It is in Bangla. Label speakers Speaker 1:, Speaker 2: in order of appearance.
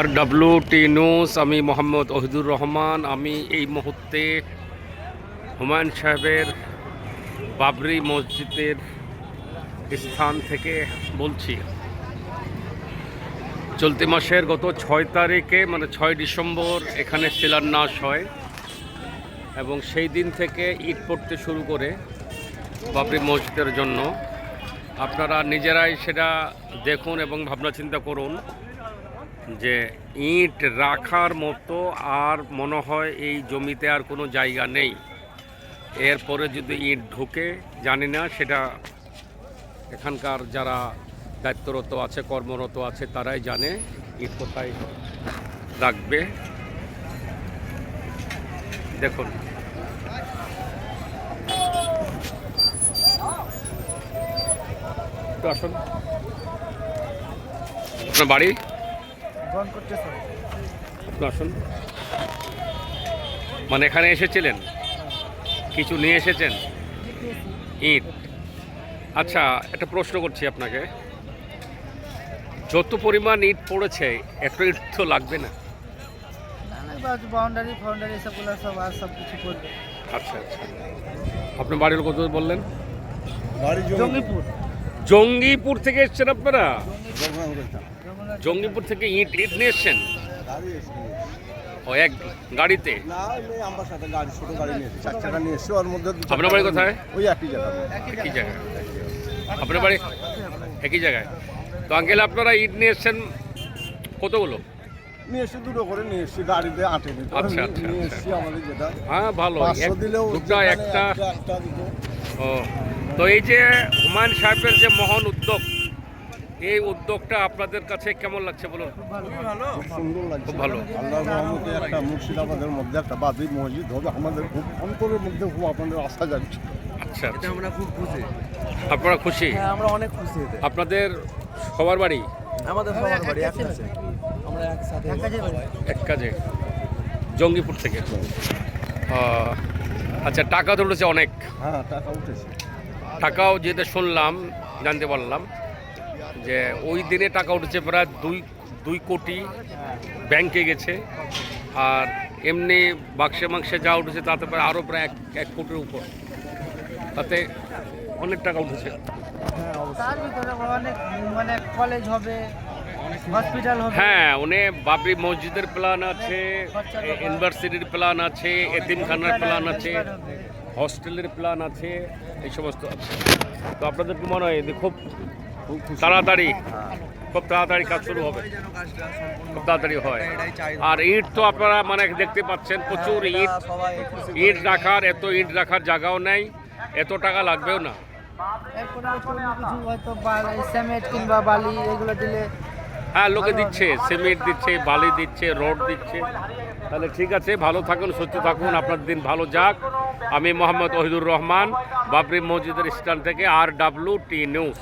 Speaker 1: আর ডাব্লু টি নিউজ আমি মোহাম্মদ ওহিদুর রহমান। আমি এই মুহূর্তে হুমায়ুন সাহেবের বাবরি মসজিদের স্থান থেকে বলছি, চলতি মাসের গত ছয় তারিখে মানে ছয় ডিসেম্বর, এখানে শিলান্যাস হয় এবং সেই দিন থেকে ইট পড়তে শুরু করে বাবরি মসজিদের জন্য। আপনারা নিজেরাই সেটা দেখুন এবং ভাবনা চিন্তা করুন। যে ইট রাখার মতো আর মনে হয় এই জমিতে আর কোনো জায়গা নেই। এরপরে যদি ইট ঢুকে, জানি না, সেটা এখানকার যারা দায়িত্বরত আছে, কর্মরত আছে, তারাই জানে ইট কোথায় রাখবে। দেখুন। আসুন। আপনার বাড়ি?
Speaker 2: করতেছে।
Speaker 1: আসুন। মানে এখানে এসেছিলেন? কিছু নিয়ে এসেছেন? ইট আচ্ছা একটা প্রশ্ন করছি আপনাকে। যত পরিমাণ ইট পড়েছে এত ইট তো লাগবে না।
Speaker 2: বাউন্ডারি ফাউন্ডারি সবগুলো সব আর সব কিছু করবে।
Speaker 1: আচ্ছা আচ্ছা। আপনার বাড়ির কত বললেন?
Speaker 2: জঙ্গিপুর।
Speaker 1: জঙ্গিপুর থেকে এসছেন আপনারা? জঙ্গিপুর থেকে ইট ইট নিয়ে এসছেন? ও এক গাড়িতে? আপনার বাড়ি কোথায়?
Speaker 3: ওই একই জায়গা
Speaker 1: একই জায়গায়। আপনার বাড়ি একই জায়গায়। তো আঙ্কেল আপনারা ইট নিয়ে এসছেন কতগুলো?
Speaker 3: নিয়ে এসে দুটো করে নিয়ে এসেছি গাড়িতে আটে নিতে
Speaker 1: আচ্ছা, আচ্ছা,
Speaker 3: নিয়ে
Speaker 1: আচ্ছা।
Speaker 3: এসেছি আমাদের যেটা।
Speaker 1: হ্যাঁ ভালো।
Speaker 3: পাঁচশো দিলেও
Speaker 1: দুটা একটা ও তো এই যে হুমায়ুন সাহেবের যে মহান উদ্যোগ এই উদ্যোগটা আপনাদের কাছে কেমন লাগছে বলুন?
Speaker 3: খুব সুন্দর লাগছে।
Speaker 1: খুব ভালো।
Speaker 3: আল্লাহ রহমতে একটা মুর্শিদাবাদের মধ্যে একটা বাদি মসজিদ হবে। আমাদের খুব অন্তরের মধ্যে খুব আপনাদের আশা যাচ্ছে
Speaker 1: আচ্ছা
Speaker 2: আমরা খুব খুশি।
Speaker 1: আপনারা খুশি?
Speaker 2: হ্যাঁ আমরা অনেক খুশি
Speaker 1: আপনাদের সবার বাড়ি?
Speaker 2: আমাদের সবার বাড়ি একসাথে আমরা একসাথে
Speaker 1: এক কাজে জঙ্গিপুর থেকে। আচ্ছা টাকা তুলেছে অনেক।
Speaker 3: হ্যাঁ টাকা উঠেছে।
Speaker 1: টাকাও যেটা শুনলাম জানতে পারলাম। যে ওই দিনে টাকা উঠেছে প্রায় দুই দুই কোটি ব্যাংকে গেছে। আর এমনি বাক্সে মাংসে যা উঠেছে তাতে প্রায় আরও প্রায় এক এক কোটির উপর। তাতে অনেক টাকা উঠেছে।
Speaker 2: তার ভিতরে অনেক মানে কলেজ হবে হসপিটাল হবে।
Speaker 1: হ্যাঁ উনি বাবরি মসজিদের প্ল্যান আছে ইউনিভার্সিটির প্ল্যান আছে এতিমখানার প্ল্যান আছে হস্টেলের প্ল্যান আছে এই সমস্ত আছে। তো আপনাদের কি মনে হয় খুব তাড়াতাড়ি, খুব তাড়াতাড়ি কাজ শুরু হবে। খুব তাড়াতাড়ি হয়। আর ইট তো আপনারা মানে দেখতে পাচ্ছেন, প্রচুর ইট। ইট রাখার, এত ইট রাখার জায়গাও নেই। এত টাকা লাগবেও না। হ্যাঁ লোকে দিচ্ছে, সিমেন্ট দিচ্ছে, বালি দিচ্ছে, রড দিচ্ছে। তাহলে ঠিক আছে, ভালো থাকুন, সুস্থ থাকুন আপনার দিন ভালো যাক। আমি মোহাম্মদ ওহিদুর রহমান, বাবরি মসজিদের স্ট্যান্ড থেকে আর ডাব্লিউ টি নিউজ